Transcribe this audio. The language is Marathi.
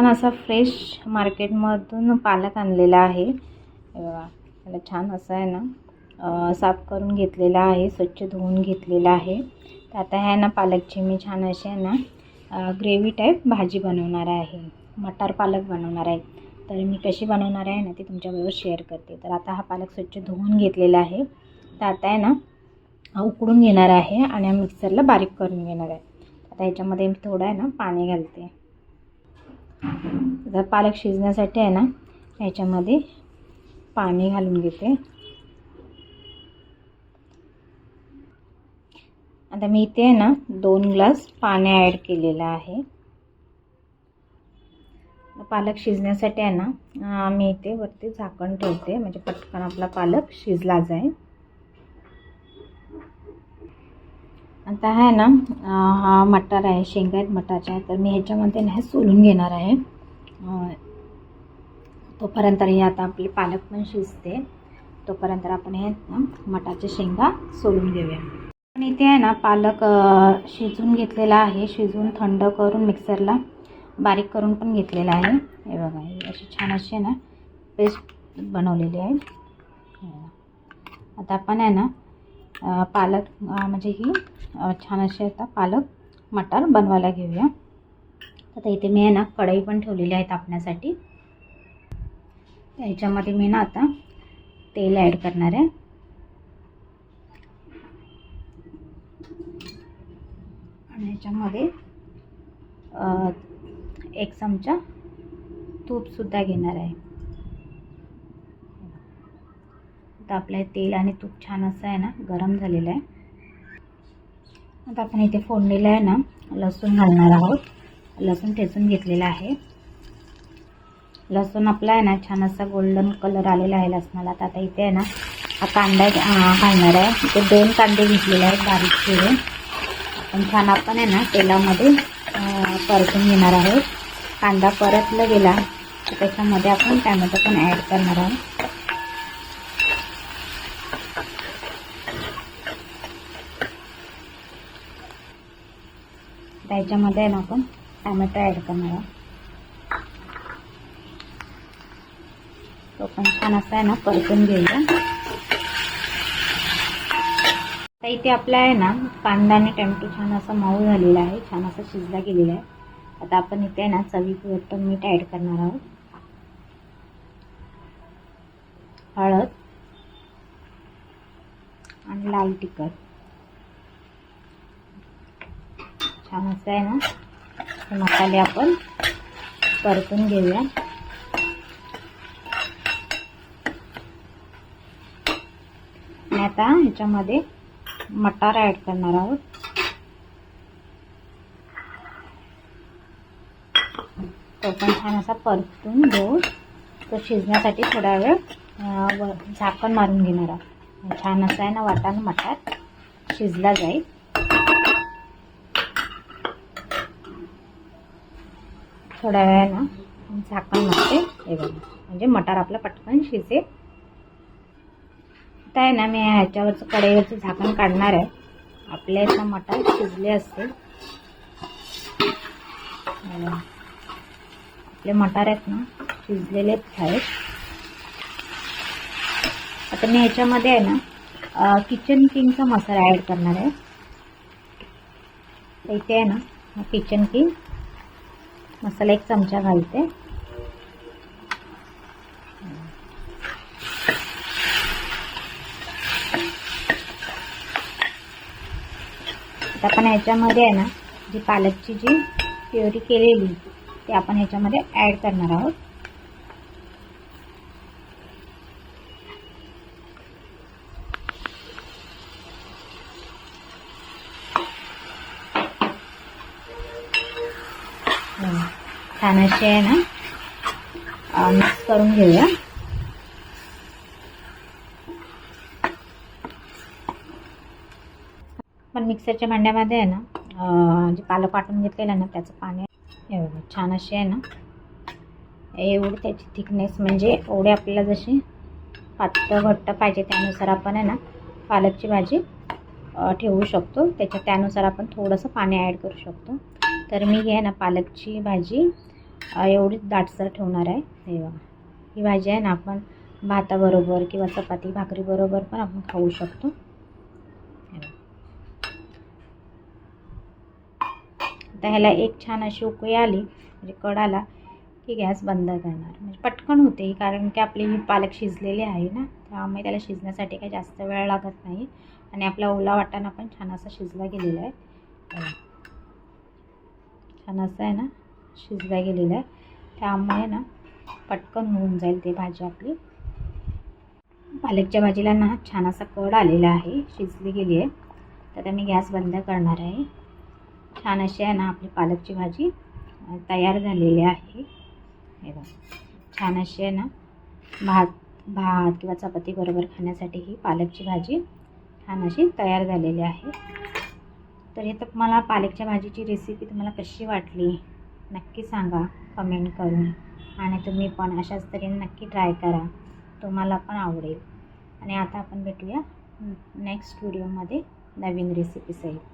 छान असा फ्रेश मार्केटमधून पालक आणलेला आहे. मला त्याला छान असं आहे ना साफ करून घेतलेला आहे स्वच्छ धुवून घेतलेला आहे. तर आता ह्या ना पालकची मी छान अशी आहे ना ग्रेव्ही टाईप भाजी बनवणार आहे. मटार पालक बनवणार आहे. तर मी कशी बनवणार आहे ना ती तुमच्याबरोबर शेअर करते. तर आता हा पालक स्वच्छ धुवून घेतलेला आहे. तर आता आहे ना उकडून घेणार आहे आणि मिक्सरला बारीक करून घेणार आहे. आता ह्याच्यामध्ये मी थोडं आहे ना पाणी घालते. आता पालक शिजण्यासाठी आहे ना ह्याच्यामध्ये पाणी घालून घेते. आता मी इथे आहे ना दोन ग्लास पाणी ॲड केलेलं आहे. पालक शिजण्यासाठी आहे ना मी इथे वरती झाकण ठेवते म्हणजे पटकन आपला पालक शिजला जाईल. आता आहे ना हा मटार आहे शेंगा आहेत मटारच्या तर मी ह्याच्यामध्ये ना हे सोलून घेणार आहे. तोपर्यंत हे आता आपले पालक पण शिजते. तोपर्यंत आपण हे ना मटारच्या शेंगा सोलून घेऊया. पण इथे आहे ना पालक शिजून घेतलेला आहे. शिजून थंड करून मिक्सरला बारीक करून पण घेतलेला आहे. हे बघा अशी छान अशी आहे ना पेस्ट बनवलेली आहे. आता आपण आहे ना पालक म्हणजे ही छान असे आता पालक मटार बनवायला घेऊया. आता इथे मी आहे ना कढई पण ठेवलेली आहे तापण्यासाठी. याच्यामध्ये मी ना आता तेल ॲड करणार आहे. आणि याच्यामध्ये एक चमचा तूपसुद्धा घेणार आहे. आता आपलं तेल आणि तूप छान असं आहे ना गरम झालेलं आहे. आता आपण इथे फोडणीला आहे ना लसूण घालणार आहोत. लसूण ठेचून घेतलेला आहे. लसूण आपला आहे ना छान असा गोल्डन कलर आलेला आहे लसणाला. तर आता इथे आहे ना हा कांदा घालणार आहे. इथे दोन कांदे घेतलेले आहेत बारीक चिरून. आपण छान आपण आहे ना तेलामध्ये परतून घेणार आहोत. कांदा परतला गेला तर त्याच्यामध्ये आपण टॅमॅटो पण ॲड करणार आहोत. त्याच्यामध्ये ना आपण टॅमॅटो ॲड करणार आहोत. तो पण छान असा आहे ना परतून घेऊया. आता इथे आपला आहे ना कांदा आणि टॅमॅटो छान असा मऊ झालेला आहे छान असा शिजला गेलेला आहे. आता आपण इथे आहे ना चवीपुरतं मीठ ॲड करणार आहोत. हळद आणि लाल तिखट. छान असं आहे ना. हे मसाले आपण परतून घेऊया. आणि आता ह्याच्यामध्ये मटार ॲड करणार आहोत. तो पण छान असा परतून घेऊ. तो शिजण्यासाठी थोडा वेळ झाकण मारून घेणार आहोत. छान असं आहे ना वाटाणा मटार. शिजला जाईल. थोड्या वेळानं झाकण मारते हे बघा. म्हणजे मटार आपला पटकन शिजेल आता आहे ना मी ह्याच्यावरचं कढईवरचं झाकण काढणार आहे. आपल्या इथं मटार शिजले असते आपले मटार आहेत ना शिजलेलेच आहेत. आता मी ह्याच्यामध्ये आहे ना किचन किंगचा मसाला ॲड करणार आहे. इथे आहे ना किचन किंग मसाला एक चमचा घालते. आता आपण ह्याच्यामध्ये आहे ना जी पालकची जी प्युरी केलेली ती आपण ह्याच्यामध्ये ॲड करणार आहोत हं. छान अशी आहे ना? मिक्स करून घेऊया. पण मिक्सरच्या भांड्यामध्ये आहे ना जे पालक वाटून घेतलेलं आहे ना त्याचं पाणी एवढं छान अशी आहे ना. एवढी त्याची थिकनेस म्हणजे एवढे आपल्याला जशी पातळ घट्ट पाहिजे त्यानुसार आपण आहे ना पालकची भाजी ठेवू शकतो. त्याच्या त्यानुसार आपण थोडंसं पाणी ॲड करू शकतो. तर मी हे आहे ना पालकची भाजी. एवढीच दाटसर ठेवणार आहे. हे बघा. ही भाजी आहे ना आपण भाताबरोबर किंवा चपाती भाकरीबरोबर पण आपण खाऊ शकतो. आता ह्याला एक छान अशी उकळी आली म्हणजे कडाला की गॅस बंद करणार. म्हणजे पटकन होते कारण की आपली ही पालक शिजलेली आहे ना त्यामुळे त्याला शिजण्यासाठी काही जास्त वेळ लागत नाही. आणि आपला ओला वाटाणा पण छान असा शिजला गेलेला आहे. छान असं आहे ना. शिजल्या गेलेल्या आहे त्यामुळे ना पटकन होऊन जाईल ते भाजी आपली. पालकच्या भाजीला ना छान असा कड आलेला आहे. शिजली गेली आहे. तर आता मी गॅस बंद करणार आहे. छान अशी आहे ना आपली पालकची भाजी तयार झालेली आहे. हे बघा. छान अशी आहे ना भात भात किंवा चपाती बरोबर खाण्यासाठी ही पालकची भाजी छान अशी तयार झालेली आहे. तर हे तर मला पालकच्या भाजीची रेसिपी तुम्हाला कशी वाटली? नक्की सांगा कमेंट करून. आणि तुम्ही पण अशाच तऱ्हेने नक्की ट्राय करा. तुम्हाला पण आवडेल. आणि आता आपण भेटूया नेक्स्ट व्हिडिओमध्ये नवीन रेसिपीसहित